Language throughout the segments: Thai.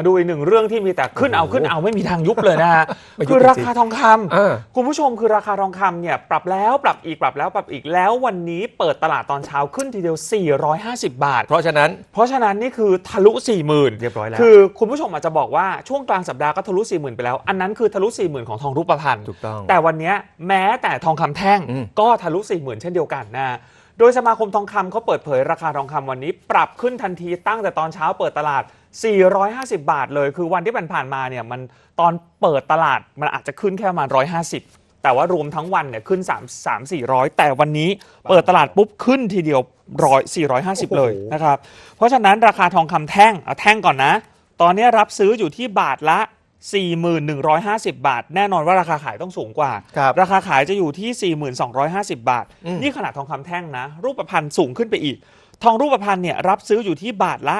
มาดูอีกหนึ่งเรื่องที่มีแต่ขึ้นเอาขึ้นเอาไม่มีทางยุบเลยนะฮะไม่ยุบคือจริงๆราคาทองคำเออคุณผู้ชมคือราคาทองคำเนี่ยปรับแล้วปรับอีกปรับแล้วปรับอีกแล้ววันนี้เปิดตลาดตอนเช้าขึ้นทีเดียว 450 บาท เพราะฉะนั้น เพราะฉะนั้นนี่คือทะลุ 40,000 เรียบร้อยแล้ว คือคุณผู้ชมอาจจะบอกว่าช่วงกลางสัปดาห์ก็ทะลุ 40,000 ไปแล้ว อันนั้นคือทะลุ 40,000 ของทองรูปพรรณถูกต้องแต่วันเนี้ยแม้แต่ทองคำแท่งอืม ก็ทะลุ 40,000 เช่นเดียวกันนะ โดยสมาคมทองคำเขาเปิดเผยราคาทองคำวันนี้ ปรับขึ้นทันทีตั้งแต่ตอนเช้าเปิดตลาด 450 บาทเลย คือวันที่ผ่านๆมาเนี่ยมันตอนเปิดตลาดมันอาจจะขึ้นแค่ประมาณ 150 แต่ว่ารวมทั้งวันเนี่ยขึ้น 3 3 400 แต่วันนี้เปิดตลาดปุ๊บขึ้นทีเดียวร้อย450 เลยนะครับ เพราะฉะนั้นราคาทองคำแท่งเอาแท่งก่อนนะ ตอนนี้รับซื้ออยู่ที่บาทละ 4150 บาท แน่นอนว่าราคาขายต้องสูงกว่า ครับราคาขายจะอยู่ที่ 4250 บาท อืม นี่ขนาดทองคำแท่งนะ รูปพรรณสูงขึ้นไปอีก ทองรูปพรรณเนี่ยรับซื้ออยู่ที่บาทละ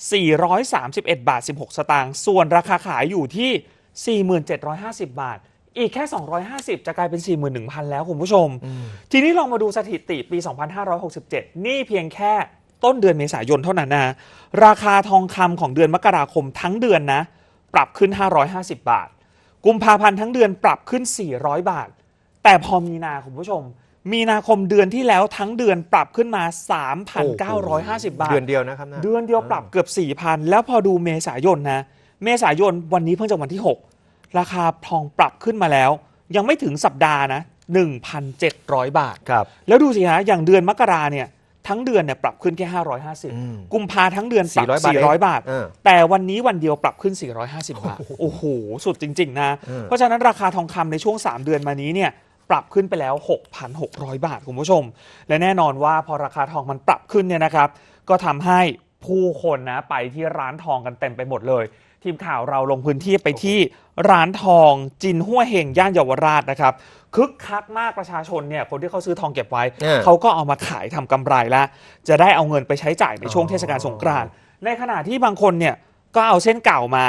3431 บาท 16 สตางค์ส่วนราคาขายอยู่ที่ 4750 บาท อีกแค่ 250 จะกลายเป็น 41,000 แล้วคุณผู้ชม ทีนี้ลองมาดูสถิติปี 2567 นี่เพียงแค่ต้นเดือนเมษายนเท่านั้นนะ ราคาทองคำของเดือนมกราคมทั้งเดือนนะ ปรับขึ้น 550 บาท กุมภาพันธ์ทั้งเดือนปรับขึ้น 400 บาท แต่พอมีนาคุณผู้ชม มีนาคมเดือนที่แล้วทั้งเดือนปรับขึ้นมา 3,950 บาท เดือนเดียวนะครับนะเดือนเดียวปรับเกือบ 4,000 แล้วพอดูเมษายนนะ เมษายนวันนี้เพิ่งจะวันที่ 6 ราคาทองปรับขึ้นมาแล้ว ยังไม่ถึงสัปดาห์นะ 1,700 บาท ครับ แล้วดูสิฮะอย่างเดือนมกราเนี่ย ทั้งเดือนเนี่ยปรับขึ้นแค่อืม550 กุมภาทั้งเดือนปรับ 400 บาทเอง400บาทเออแต่วันนี้วันเดียวปรับขึ้น 450 บาท โอ้โห สุดจริง ๆ นะเออเพราะฉะนั้นราคาทองคำในช่วง 3 เดือนมานี้เนี่ยปรับขึ้นไปแล้ว 6,600 บาท คุณผู้ชม และแน่นอนว่าพอราคาทองมันปรับขึ้นเนี่ยนะครับ ก็ทำให้ผู้คนนะไปที่ร้านทองกันเต็มไปหมดเลย ทีมข่าวเราลงพื้นที่ไปที่ร้านทองจินหัวเฮงย่านเยาวราชนะครับคึกคักมากประชาชนเนี่ยคนที่เขาซื้อทองเก็บไว้ เออ เขาก็เอามาขายทำกำไรแล้ว จะได้เอาเงินไปใช้จ่ายในช่วงเทศกาลสงกรานต์ในขณะที่บางคนเนี่ยก็เอาเส้นเก่ามา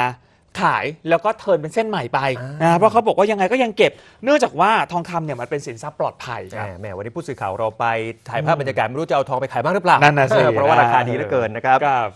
ขายแล้วก็เทิร์นเป็นเส้นใหม่ไปอ่านนะเพราะเขาบอกว่ายังไงก็ยังเก็บ เนื่องจากว่าทองคำเนี่ยมันเป็นสินทรัพย์ปลอดภัยแหครับ มแหมวันนี้ผู้สื่อข่าวเราไปถ่ายภาพบรรยากาศไม่รู้จะเอาทองไปขายบ้างหรือเปล่านั่นน่ะสิ เออเพราะว่าราคาดีเหลือเกินนะครับ ครับ